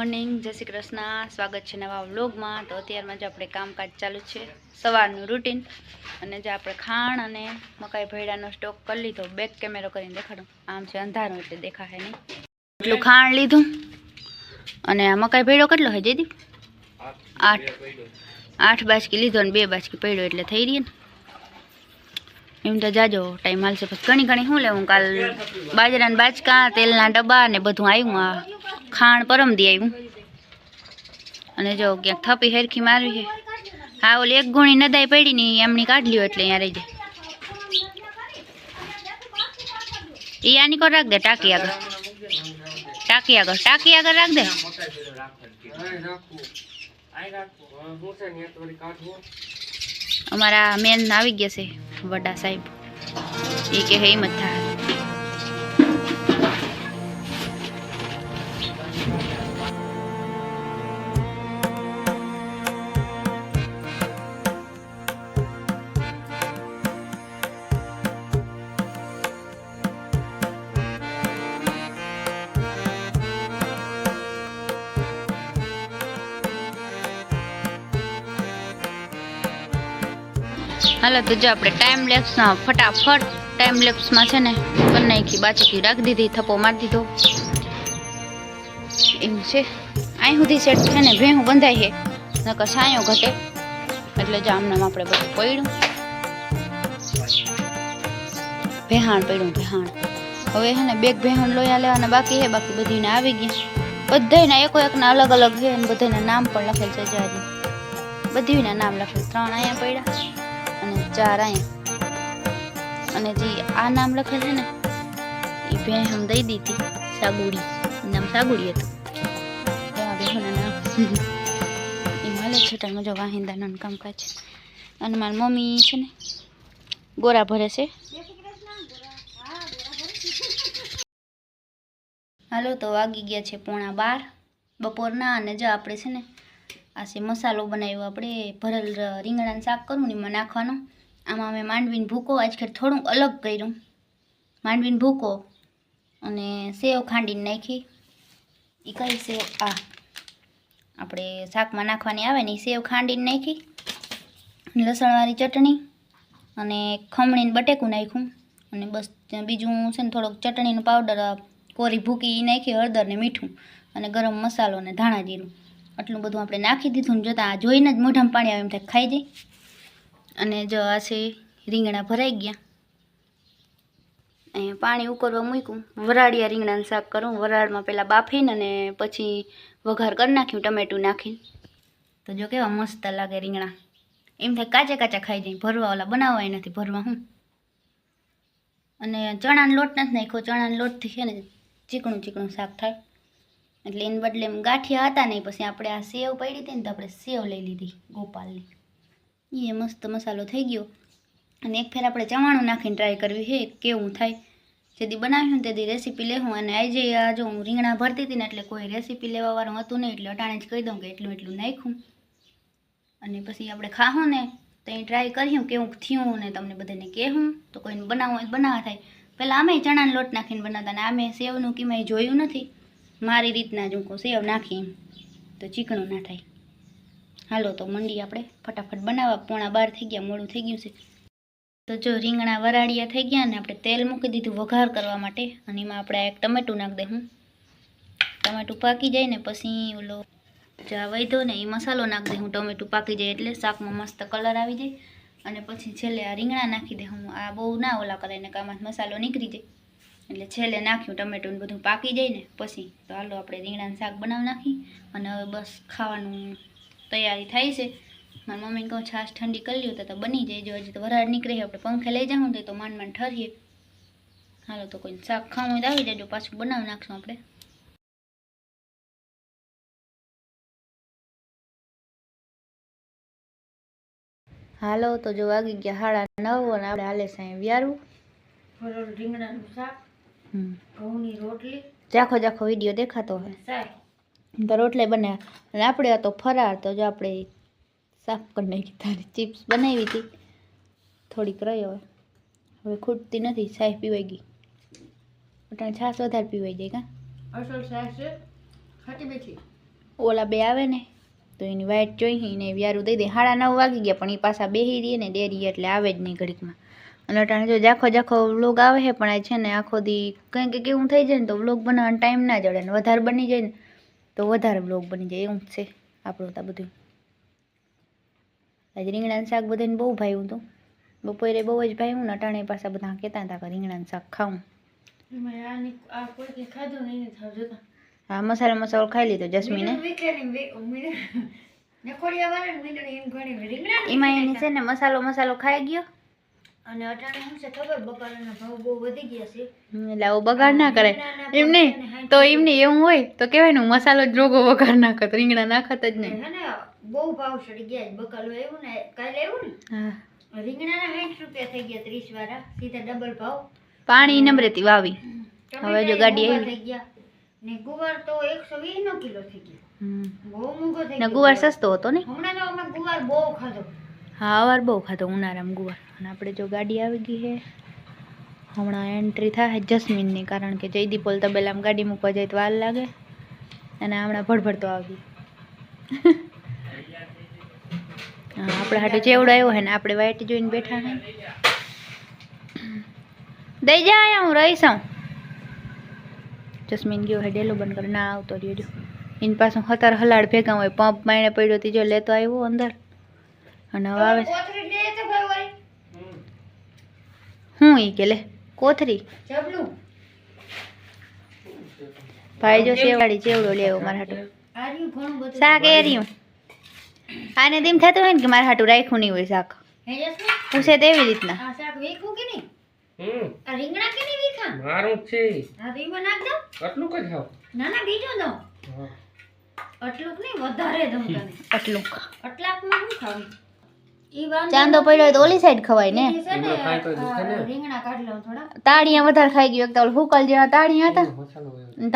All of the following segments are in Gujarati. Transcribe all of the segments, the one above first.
મોર્નિંગ જય શ્રી કૃષ્ણ. સ્વાગત છે નવા વ્લોગમાં. તો અત્યારમાં જ આપણે કામકાજ ચાલુ છે સવારનું રૂટીન અને જે આપણે ખાણ અને મકાઈ ભેડાનો સ્ટોક કરી લીધો બેક કેમેરો કરીને દેખાડું. આમ છે અંધારું એટલે દેખાશે નહીં. એટલું ખાણ લીધું? અને આ મકાઈ ભેડો કેટલો હોય જયદીપ આઠ આઠ. બાજકી લીધો અને બે બાજકી પડ્યો એટલે થઈ રહી ને? એમ તો જાજો ટાઈમ હાલશે. પછી ઘણી ઘણી શું લેવું? કાલ બાજરાના બાચકા તેલના ડબ્બા ને બધું આવ્યું આ ખાણ પરમ દી આવ્યું અને જો ક્યાંક થપી હેરખી મારવી છે. હા, ઓલી એક ગુણી નદાઈ પડી ને એમની કાઢ લ્યો એટલે અહીંયા રહી જાય. ઈ આની કોર રાખ દે ટાંકી આગળ. ટાંકી આગળ. ટાંકી આગળ રાખ. દે અમારા મેન આવી ગયા છે વડા સાહેબ. એ કે હે થાય હાલો તો જો આપણે ટાઈમ લેપ્સમાં ફટાફટ ટાઈમ લેપ્સમાં છે ને કરી નાખી બાચકી રાખી દીધી, થપ્પો મારી દીધો. એમ છે. અહીં સુધી સેટ છે ને, ભેહું બંધાય છે. નકર સાયો ઘટે. એટલે જો આમનામ આપણે બધું પડ્યું. ભેહાણ પડ્યું, ભેહાણ. હવે છે ને બેગ ભેહાણ લોયા લેવાના બાકી છે, બાકી બધીને આવી ગયા. બધાયના એકો એકના અલગ અલગ છે અને બધાના નામ પણ લખેલ છે જારી બધીના નામ લખેલ, ત્રણ અહીંયા પડ્યા. ચાર અહીંયા અને જે આ નામ લખેલ છે ને, એ ભેં હમ દઈ દીધી, સાગુડી. નામ સાગુડી હતું. એવા ભેહોના નામ. એ મળે છે ટાઈમ જો વાહિંદાનું કામકાજ અને મારી મમ્મી છે ને, ગોરા ભરે છે. હાલો, તો વાગી ગયા છે પોણા બાર. બપોરના અને જો આપણે છે ને, આ છે મસાલો બનાવ્યો, આપણે ભરેલ રીંગણાનું શાક કરવું ને એમાં નાખવાનો. આમાં મેં માંડવીને ભૂકો આજકાલ થોડુંક અલગ કર્યું. માંડવીને ભૂકો અને સેવ ખાંડીને નાખી. એ કઈ સેવ? આ. આપણે શાકમાં નાખવાની આવે ને એ સેવ ખાંડીને નાખી. લસણવાળી ચટણી અને ખમણીને બટેકું નાખ્યું. અને બસ બીજું છે ને થોડોક ચટણીનો પાવડર કોરી ભૂકી નાખી, હળદર ને મીઠું અને ગરમ મસાલો ને ધાણા જીરું. આટલું બધું આપણે નાખી દીધું ને જોતાં આ જોઈને જ મોઢામાં પાણી આવે એમ થાય, ખાઈ જાય અને જો આ છે રીંગણા ભરાઈ ગયા. અહીંયા પાણી ઉકળવા મૂક્યું. વરાળિયા રીંગણાનું શાક કરું. વરાળમાં પહેલાં બાફીને અને પછી વઘાર કરી નાખ્યું, ટમેટું નાખીને. તો જો કેવા મસ્ત લાગે રીંગણા. એમ થાય કાચા કાચા ખાઈ જાય. ભરવા ઓલા બનાવવાય નથી, ભરવા હું. અને ચણાનો લોટ નથી નાખ્યો. ચણાનો લોટથી છે ને ચીકણું ચીકણું શાક થાય. એટલે એને બદલે એમ ગાંઠિયા હતા નહીં, પછી આપણે આ સેવ પડી હતી ને તો આપણે સેવ લઈ લીધી ગોપાલની. એ મસ્ત મસાલો થઈ ગયો. અને એક ફેર આપણે ચવાણું નાખીને ટ્રાય કરવી છે કેવું થાય. જેથી બનાવ્યું તેથી રેસીપી લેવું અને આજે આ જો હું રીંગણા ભરતી હતી ને એટલે કોઈ રેસીપી લેવાવાળું હતું નહીં, એટલે અટાણે જ કહી દઉં કે એટલું એટલું નાખ્યું. અને પછી આપણે ખાહું ને, તો એ ટ્રાય કર્યું કેવું થયું ને તમને બધાને કહેવું તો કોઈને બનાવવું હોય બનાવવા થાય. પહેલાં અમે ચણાનો લોટ નાખીને બનાવતા ને અમે સેવનું કિમાય જોયું નથી. મારી રીતના જ હું સેવ નાખી. તો ચીકણું ના થાય. હાલો તો મંડી આપણે ફટાફટ બનાવવા. પોણા બાર થઈ ગયા, મોડું થઈ ગયું છે. તો જો રીંગણા વરાળિયા થઈ ગયા ને આપણે તેલ મૂકી દીધું વઘાર કરવા માટે અને એમાં આપણે એક ટમેટું નાખી દઉં ટમેટું પાકી જાય ને પછી ઓલો જા વૈધો ને એ મસાલો નાખી દઉં ટમેટું પાકી જાય એટલે શાકમાં મસ્ત કલર આવી જાય. અને પછી છેલ્લે આ રીંગણા નાખી દે હું. આ બહુ ના ઓલા કરે ને કામાં મસાલો નીકળી જાય. એટલે છેલ્લે નાખ્યું ટમેટું બધું પાકી જાય ને પછી તો હાલો આપણે રીંગણાનું શાક બનાવી નાખી. અને હવે બસ ખાવાનું તૈયારી થાય છે. મારી મમ્મીને કહું છાશ ઠંડી કરી લ્યો તો બની જાય. જો હજી તો વરાળ નીકળે આપણે પંખે લઈ જાઉં તો માંડ માંડ ઠરીએ. હાલો તો કોઈ શાક ખાવું હોય તો આવી જજો પાછું બનાવી નાખશું આપણે. હાલો તો જો વાગી ગયા સાડા નવ અને આપણે હાલે સાંઈ વ્યારું. રીંગણાનું શાક ઘઉંની રોટલી. જાખો જાખો વીડિયો દેખાતો હોય. તો રોટલે બનાવ્યા અને આપણે તો ફરાર તો જો આપણે સાફ કરી નાખી. તારી ચિપ્સ બનાવી હતી. થોડીક રહી હવે. હવે ખૂટતી નથી. સાહેબ પીવાઈ ગઈ. અટાણે છાશ વધારે પીવાઈ જાય કાં? અસલ સાસ છે. ખાટી બેઠી. ઓલા બે આવે ને તો એની વાઈટ જોઈ ને વ્યારું દઈ દે. સાડા નવ વાગી ગયા પણ એ પાછા બેહી રહીએ ને ડેરી એટલે આવે જ નહીં ઘડીકમાં. અને અટાણે જો જાખો જાખો વ્લોગ આવે છે પણ આ છે ને આખો દી કંઈક એવું થઈ જાય ને તો વ્લોગ બનાવવાનો ટાઈમ ના જડે ને વધારે બની જાય ને તો વધારે વ્લોગ બની જાય એવું જ છે આપણું તો બધું. આજે રીંગણાનું શાક બધાને બહુ ભાવ્યું હતું. બપોરે બહુ જ ભાવ્યું ને અટાણે પાછા બધા કહેતા હતા કે રીંગણાનું શાક ખાવું હા મસાલો મસાલો ખાઈ લીધો જસ્મીને. એમાં એને છે ને મસાલો મસાલો ખાઈ ગયો. અને અટાણે શું છે ખબર? બકાલાના ભાવ બહુ વધી ગયા છે. એટલે આવો બગાડ ના કરે. એમ નહીં તો એમને એવું હોય તો કહેવાય ને મસાલો જ રોગો વઘાર નાખત રીંગણા નાખત જ નહીં. હે ને બહુ ભાવ ચડી ગયા છે. બકાલો એવું ને કાલે ને? હા. ને રીંગણાના સાઠ રૂપિયા થઈ ગયા ત્રીસ વાળા સીધા ડબલ ભાવ. પાણી નમ્રતી વાવી. હવે જો ગાડી આવી. થઈ ગયા. ને ગુવાર તો એકસો વીસ નો કિલો થઈ ગયો. બહુ મોંઘો થઈ ને ગુવાર સસ્તો હતો ને? હમણાં તો અમે ગુવાર બહુ ખાધો. હા અવાર બહુ ખાધો ઉનાળામાં ગુવાર. આપણે જો ગાડી આવી ગઈ છે, હમણાં એન્ટ્રી થાય જસ્મીનની, કારણ કે જયદીપોલ તબેલામાં ગાડી મૂકવા જાય તો વાર લાગે. અને હમણાં ભડભડતો આવી. હા, આપણે હાટું ચેવડો આવ્યો હે ને, આપણે વાઈટ જોઈને બેઠા હે દઈ જા અહીંયા હું રહીશ હું જસ્મીન ગયો હે ડેલો બંધ કરી ના આવતો રહ્યો, જો. એની પાછું હતાર હલાડ ભેગા હોય, પંપ માઈને પડ્યો ત્રીજો લેતો આવ્યો અંદર. અને હવે આવે છે કોથળી લે તો ભાઈ વળી. હું ઈ કે લે કોથરી. ભાઈ જો શેવાળી ચેવડો લેવો મારા હાટુ. આર્યું ઘણું બધું. શાક એર્યું. આને તેમ થતું હોય ને કે મારા હાટું રાખ્યું નહીં હોય શાક. હે? પૂછે તેવી રીતના. આ શાક વીખું કે નહીં? હમ. આ રીંગણા કે નહીં વીખા મારું છે. હા તો નાખ દો. આટલું જ ખાવ? ના ના બીજો દો હા. આટલું નહીં વધારે દઉં તને. આટલું. આટલાકમાં શું ખાવું ચાંદો પડ્યો હોય તો ઓલી સાઈડ ખવાય ને. તાળિયા વધારે ખાઈ ગયું. એક તો હુકલ જેવા તાળિયા હતા.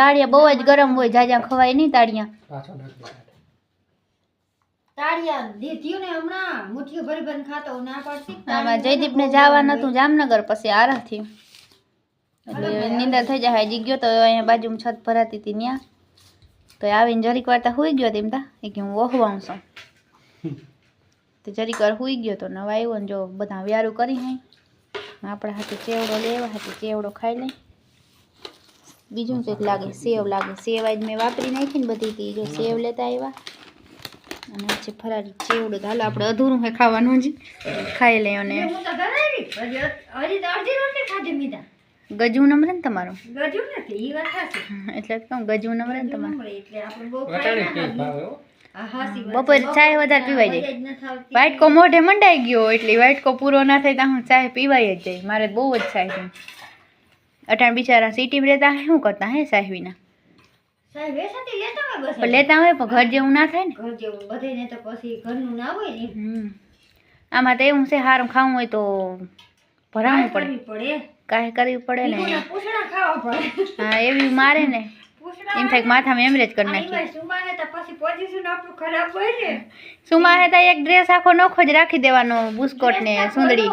તાળિયા બહુ જ ગરમ હોય જાજા ખવાય નહીં તાળિયા. દીધ્યું ને હમણાં. મુઠ્ઠીઓ ભરી ભરીને ખાતો ના પાડતી. આમાં જયદીપને જવાનું હતું જામનગર પછી આરા થયું. એટલે નીંદર થઈ જાય હજી ગયો તો અહીંયા બાજુમાં છત ભરાતી હતી ત્યાં. તો આવીને જરીક વાર્તા તો હુઈ ગયો તેમ તા. એ કે હું ઓહવાઉં છું. તો જરીક વાર હુઈ ગયો તો નવા આવ્યો ને જો બધા વ્યારું કરી હે. આપણા હાથે ચેવડો લેવા હાથે ચેવડો ખાઈ લઈ બીજું કંઈક લાગે સેવ લાગે. સેવ આજ મેં વાપરી નાખી ને બધી જો સેવ લેતા આવ્યા. અને આજે ફરારી ચેવડો તો હાલો આપણે અધૂરું હે ખાવાનું જ. ખાઈ લઈએ અને હું તો ઘરે આવી. હજી હજી તો અડધી રોટલી ખાધી મીઠા ગજુ નંબર ને તમારો? ગજુ નથી ઈ વાત હાચી. એટલે કહું ગજુ નંબર ને તમારો. બપોરે ચાય વધારે પીવાઈ જાય. વાઇટકો મોઢે મંડાઈ ગયો એટલે વાઇટકો પૂરો ના થાય ત્યાં હું ચાય પીવાય જ જાય. મારે બહુ જ ચાય છે. અટાણ બિચારા સિટીમાં રહેતા હે શું કરતા હે સાહેબીના લેતા હોય પણ ઘર જેવું ના થાય ને? ઘર જેવું બધાયને તો પછી ઘરનું ના હોય ને. હમ. આમાં તો એવું છે સારું ખાવું હોય તો ભરાવવું પડે. કાંઈ કરવી પડે ને હા એવી મારે ને. એમ થાય માથામાં એમરેજ કરી આ નાખીએ સુમા હે તો એક ડ્રેસ આખો નોખો જ રાખી દેવાનો બુસ્કોટ ને સુંદડી.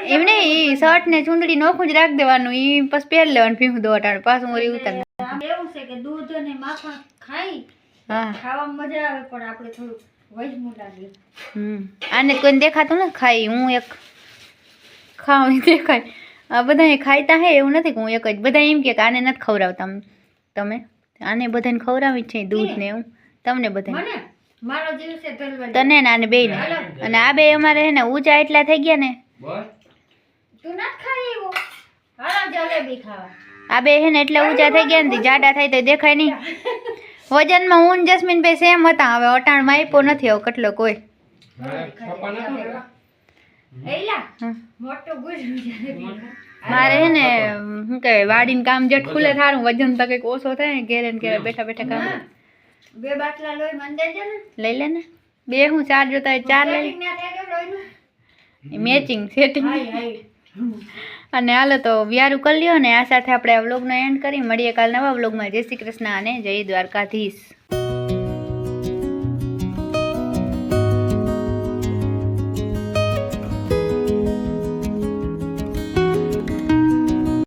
જ એમ નહીં એ શર્ટ ને ચૂંદડી નોખું જ રાખી દેવાનું એ પછી પહેર લેવાનું પીવું દો અટાણ પાછું વળી ઉતાર એવું છે કે દૂધ અને માખણ ખાઈ ખાવામાં મજા આવે પણ આપણે થોડું વજમું લાગે હમ. આને કોઈ દેખાતું ને ખાઈ હું એક ખાવ દેખાય. આ બધા ખાતા હે એવું નથી કે હું એક જ. બધા એમ કે કે આને નથી ખવડાવતા તમે? આને બધાને ખવડાવી જ છે દૂધ ને એવું. તમને બધાને. મને? મારો જીવ છે તલવાર. તને ને આને બે ને અને આ બે અમારે હે ને ઊંચા એટલા થઈ ગયા ને. બસ તું નથી ખાઈ એવો હાલો જલેબી ખાવા. આ બે હે ને એટલા ઊંચા થઈ ગયા ને જાડા થાય તો દેખાય નહીં. વજનમાં હું ને જસ્મીન ભાઈ સેમ હતા. હવે અટાણ આપ્યો નથી હવે કેટલો કોઈ. મારે હે ને શું કહેવાય વાડીને કામ જટ ખુલે થારું વજન તો કંઈક ઓછો થાય ને ઘેરે ને ઘેરે બેઠા બેઠા કામ. બે બાટલા લોહી મંદે છે ને. લઈ લે ને. બે હું ચાર જોતા હોય ચાર લઈ. Matching setting hi, hi. અને હાલો તો વ્યારું કરી લ્યો ને આ સાથે આપણે આ વ્લોગનો એન્ડ કરી. મળીએ કાલ નવા વ્લોગમાં જય શ્રી કૃષ્ણ અને જય દ્વારકાધીશ.